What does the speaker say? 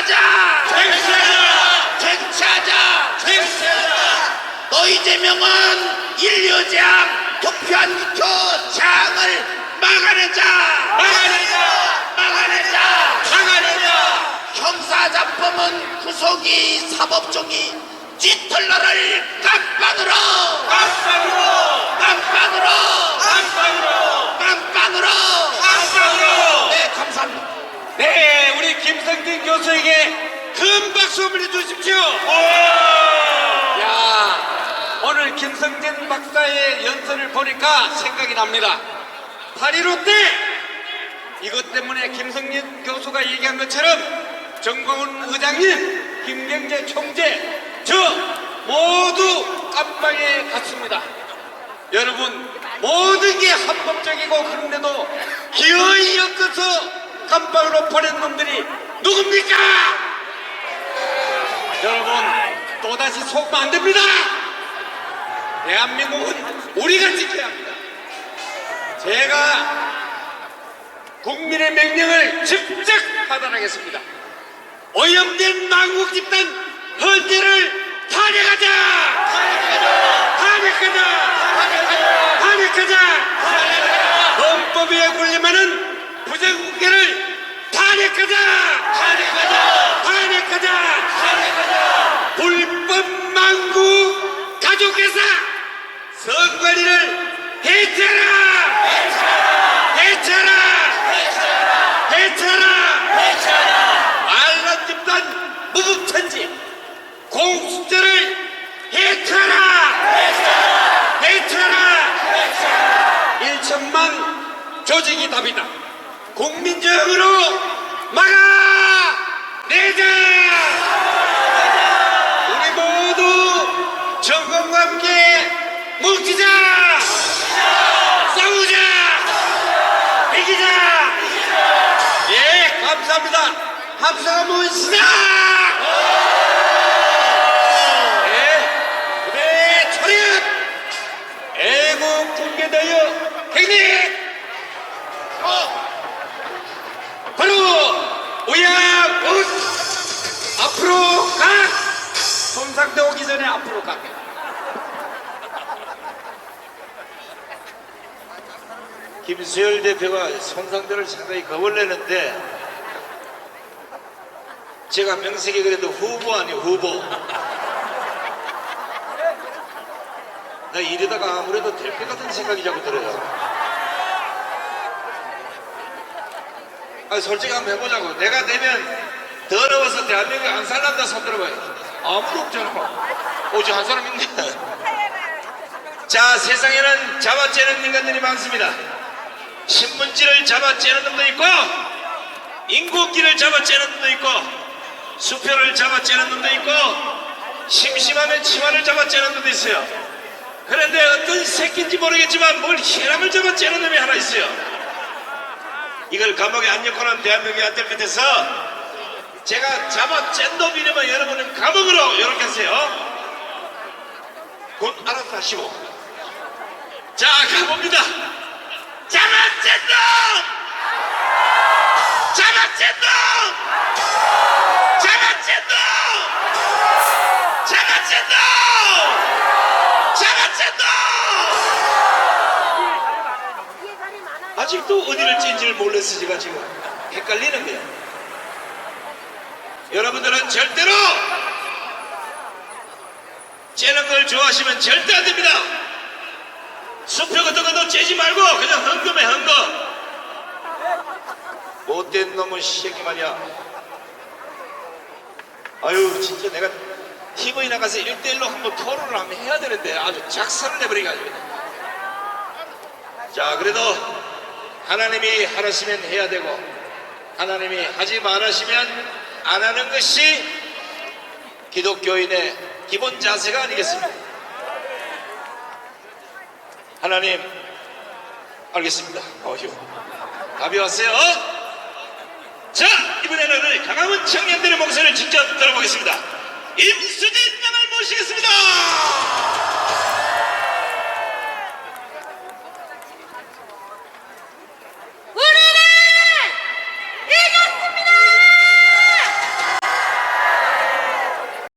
쟁취하자! 쟁취하자! 쟁취하자! 쟁취하자! 너 이재명은 인류장 투표한 표 장을 막아내자! 막아내자! 막아내자! 막아내자! 형사자범은 구속이 사법종이 찌털러를 깜빵으로! 깜빵으로! 깜빵으로! 깜빵으로! 깜빵으로! 깜빵으로! 네, 감사합니다. 네, 김성진 교수에게 큰 박수 한번 주십시오. 야, 오늘 김성진 박사의 연설을 보니까 생각이 납니다. 8.15 때 이것 때문에 김성진 교수가 얘기한 것처럼 정광훈 의장님, 김경재 총재, 저 모두 깜빵에 갔습니다. 여러분 모든 게 합법적이고 그런데도 기어이 엮어서 감방으로 보낸 놈들이 누굽니까? 여러분 또다시 속으면 안 됩니다. 대한민국은 우리가 지켜야 합니다. 제가 국민의 명령을 직접 하달하겠습니다. 오염된 망국 집단 헌재를 탄핵하자! 탄핵하자! 탄핵하자! 헌법에 군림하는 부정국회를 탄핵하자! 탄핵하자! 탄핵하자! 불법 망국 가족회사 선관위를 해체하라! 해체하라! 해체하라! 알란 집단 무법천지 공수처를 해체하라! 해체하라! 1천만 조직이 답이다. 국민적으로 막아! 내자! 우리 모두 정권과 함께 뭉치자! 싸우자! 이기자! 예, 감사합니다. 합성 한번 시작! 예, 부대 차렷! 애국 군계대여 행리! 어, 바로 우양웃 앞으로 가! 손상대 오기 전에 앞으로 가. 김수열 대표가 손상대를 상당히 겁을 내는데 제가 명색이 그래도 후보 아니에요 후보. 나 이러다가 아무래도 될 것 같은 생각이 자꾸 들어요. 아 솔직히 한번 해보자고. 내가 되면 대한민국에 안 살란다 손 들어봐요 아무도 없잖아. 오직 한 사람 있네 자 세상에는 잡아째는 인간들이 많습니다. 신문지를 잡아째는 놈도 있고 인국기를 잡아째는 놈도 있고 수표를 잡아째는 놈도 있고 심심하면 치마를 잡아째는 놈도 있어요. 그런데 어떤 새끼인지 모르겠지만 뭘 혈압을 잡아째는 놈이 하나 있어요. 이걸 감옥에 안 넣고 나면 대한민국이 안될 끝에서 제가 잡아쨘 놈 이름은 여러분은 감옥으로 이렇게 하세요 곧 알아서 하시고 자 가봅니다 잡아쨘 놈! 잡아쨘 놈! 잡아쨘 놈! 잡아쨘 놈! 잡아쨘 놈! 아직도 어디를 찐지를 몰라서 제가 지금 헷갈리는 거예요. 여러분들은 절대로 째는 걸 좋아하시면 절대 안 됩니다. 수표 같은 것도 째지 말고 그냥 헌금해 헌금. 못된 놈은 새끼 말이야. 아유 진짜 내가 TV에 나가서 일대일로 한번 토론을 한번 해야 되는데 아주 작살을 내버리가지고 자 그래도 하나님이 하라시면 해야 되고 하나님이 하지 말하시면 안 하는 것이 기독교인의 기본 자세가 아니겠습니까? 하나님 알겠습니다. 어휴 답이 왔어요. 자 이번에는 강화문 청년들의 목소리를 직접 들어보겠습니다. 임수진 양을 모시겠습니다.